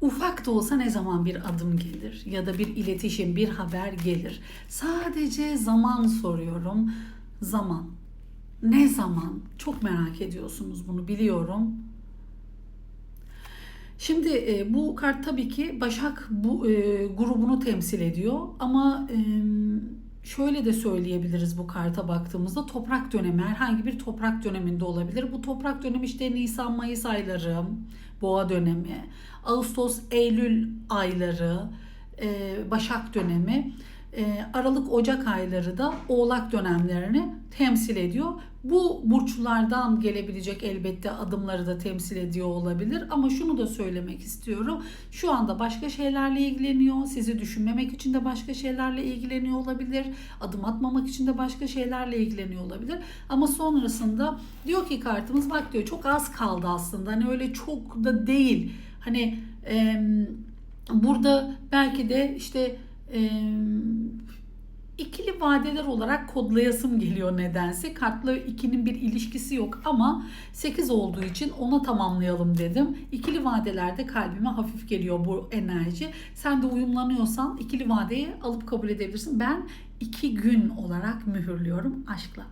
Ufak da olsa ne zaman bir adım gelir ya da bir iletişim, bir haber gelir. Sadece zaman soruyorum. Zaman. Ne zaman? Çok merak ediyorsunuz bunu biliyorum. Şimdi e, bu kart tabii ki Başak bu e, grubunu temsil ediyor ama e, şöyle de söyleyebiliriz bu karta baktığımızda toprak dönemi herhangi bir toprak döneminde olabilir. Bu toprak dönemi işte Nisan Mayıs ayları, Boğa dönemi, Ağustos Eylül ayları, e, Başak dönemi, e, Aralık Ocak ayları da Oğlak dönemlerini temsil ediyor. Bu burçlardan gelebilecek elbette adımları da temsil ediyor olabilir ama şunu da söylemek istiyorum. Şu anda başka şeylerle ilgileniyor. Sizi düşünmemek için de başka şeylerle ilgileniyor olabilir. Adım atmamak için de başka şeylerle ilgileniyor olabilir. Ama sonrasında diyor ki kartımız bak diyor çok az kaldı aslında. Hani öyle çok da değil. Hani em, burada belki de işte em, ikili vadeler olarak kodlayasım geliyor nedense. Kartla ikinin bir ilişkisi yok ama 8 olduğu için ona tamamlayalım dedim. İkili vadelerde kalbime hafif geliyor bu enerji. Sen de uyumlanıyorsan ikili vadeyi alıp kabul edebilirsin. Ben iki gün olarak mühürlüyorum aşkla.